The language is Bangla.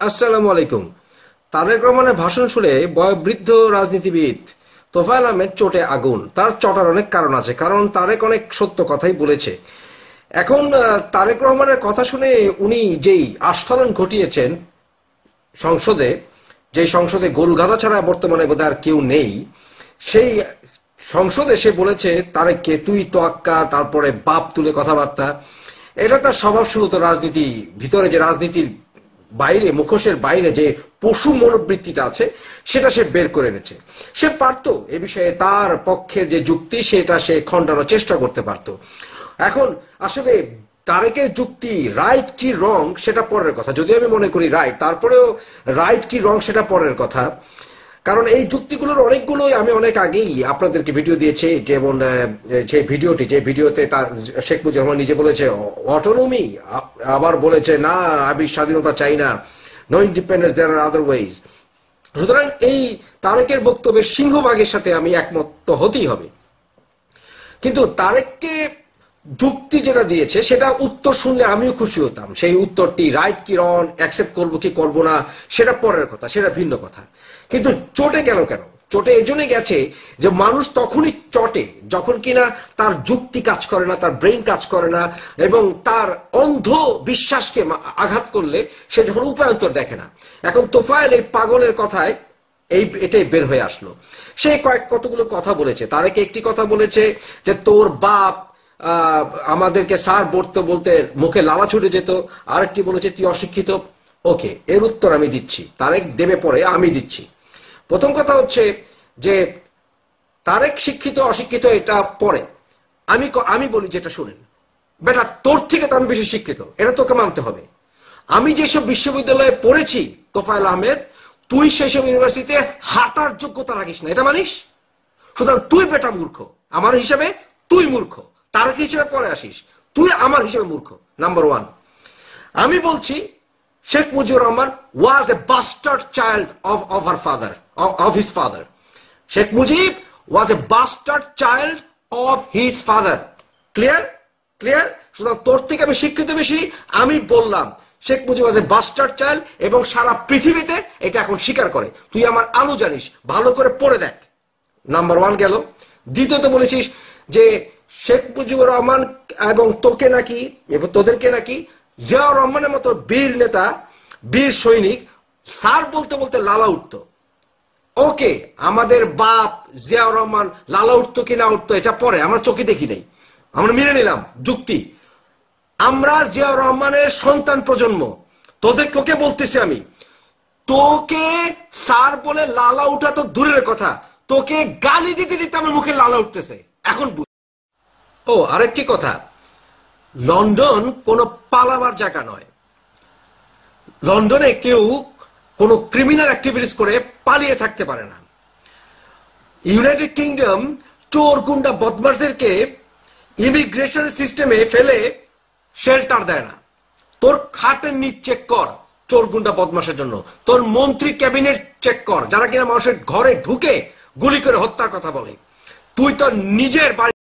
আসসালামু আলাইকুম। তারেক রহমানের ভাষণ শুনে বয়োবৃদ্ধ রাজনীতিবিদ তোফায়েল আহমেদ চোটে আগুন। তার চটার অনেক কারণ আছে, কারণ তারেক অনেক সত্য কথাই বলেছে। এখন তারেক রহমানের কথা শুনে উনি যেই আস্ফালন ঘটিয়েছেন সংসদে যে সংসদে গরু গাধা ছাড়া বর্তমানে বোধহয় আর কেউ নেই, সেই সংসদে সে বলেছে, তারেককে তুই তোয়াক্কা, তারপরে বাপ তুলে কথাবার্তা। এটা তার স্বভাব শুরু তো রাজনীতি, ভিতরে যে রাজনীতির বাইরে, মুখোশের বাইরে যে পশু মনোবৃত্তিটা আছে, সেটা সে বের করে এনেছে। সে পারত, এ বিষয়ে তার পক্ষে যে যুক্তি, সেটা সে খণ্ডানোর চেষ্টা করতে পারত। এখন, আসলে তারেকের যুক্তি রাইট কি রং সেটা পরের কথা। যদি আমি মনে করি রাইট তারপরেও রাইট কি রং সেটা পরের কথা। কারণ এই যুক্তিগুলোর অনেকগুলোই আমি অনেক আগেই আপনাদেরকে ভিডিও দিয়েছি যেমন যে ভিডিওটি, যে ভিডিওতে তার, শেখ মুজিবুর রহমান নিজে বলেছে অটোনমি আবার বলেছে, না, আমি স্বাধীনতা চাই না no independence there are other ways সুতরাং এই তারেকের বক্তব্যের সিংহভাগের সাথে আমি একমত হতেই হবে। কিন্তু তারেককে যুক্তি যেটা দিয়েছে, সেটা উত্তর শুনলে আমিও খুশি হতাম। সেই উত্তরটি রাইট কি রন অ্যাকসেপ্ট করব কি করব না, সেটা পরের কথা, সেটা ভিন্ন কথা। কিন্তু চটে গেল কেন? চটে এই গেছে যে মানুষ তখনই চটে, যখন কিনা তার যুক্তি কাজ করে না, তার ব্রেন কাজ করে না, এবং তার অন্ধ বিশ্বাসকে আঘাত করলে সে যখন উপায়ন্তর দেখে না। এখন তোফায়েল এই পাগলের কথায় এই এটাই বের হয়ে আসলো। সে কয়েক কতগুলো কথা বলেছে, তারেকে একটি কথা বলেছে যে, তোর বাপ আমাদেরকে স্যার বলতে বলতে মুখে লালা ছুটে যেত। আরেকটি বলেছে, তুই অশিক্ষিত? ওকে, এর উত্তর আমি দিচ্ছি। তারেক দেবে পরে, আমি দিচ্ছি। প্রথম কথা হচ্ছে যে, তারেক শিক্ষিত, অশিক্ষিত, এটা পরে। আমি আমি বলি যেটা শুনেন। বেটা, তোর থেকে তো আমি বেশি শিক্ষিত, এটা তোকে মানতে হবে। আমি যেসব বিশ্ববিদ্যালয়ে পড়েছি, তোফায়েল আহমেদ, তুই সেসব ইউনিভার্সিটিতে হাঁটার যোগ্যতা রাখিস না। এটা মানিস? সুতরাং তুই বেটা মূর্খ। আমার হিসাবে তুই মূর্খ। তার হিসেবে পরে আসিস। তুই আমার হিসেবে মূর্খ নাম্বার ওয়ান আমি বলছি, Sheikh Mujibur Rahman was a bastard child of of her father of his father Sheikh Mujib was a bastard child of his father clear clear সুতরাং তোর থেকে আমি শিক্ষিত বেশি, আমি বললাম, Sheikh Mujib was a bastard child এবং সারা পৃথিবীতে এটা এখন স্বীকার করে। তুই আমার আলু জানিস, ভালো করে পড়ে দেখ। নাম্বার ওয়ান গেল। দ্বিতীয়ত বলেছিস যে শেখ মুজিবুর রহমান এবং তোকে নাকি, এবং তোদেরকে নাকি জিয়াউর রহমানের মতো বীর নেতা, বীর সৈনিক, স্যার বলতে বলতে লালা উঠতো। ওকে, আমাদের বাপ জিয়াউর রহমান লালা উঠতো কি না উঠতো, এটা পরে, আমরা চোখে দেখি নাই। আমরা মেনে নিলাম, যুক্তি। আমরা জিয়াউর রহমানের সন্তান প্রজন্ম, তোদের তোকে বলতেছি আমি। তোকে স্যার বলে লালা উঠা তো দূরের কথা, তোকে গালি দিতে দিতে আমার মুখে লালা উঠতেছে। এখন ও, আরেকটি কথা। লন্ডন কোনো পালাবার জায়গা নয়। লন্ডনে কেউ কোনো ক্রিমিনাল অ্যাক্টিভিটিস করে পালিয়ে থাকতে পারে না। ইউনাইটেড কিংডম চোর গুন্ডা বদমাসদেরকে ইমিগ্রেশন সিস্টেমে ফেলে শেল্টার দেয় না। তোর খাটের নিচ চেক কর চোর গুন্ডা বদমাসের জন্য। তোর মন্ত্রী ক্যাবিনেট চেক কর, যারা কিনা মানুষের ঘরে ঢুকে গুলি করে হত্যার কথা বলে। তুই তোর নিজের বাড়ি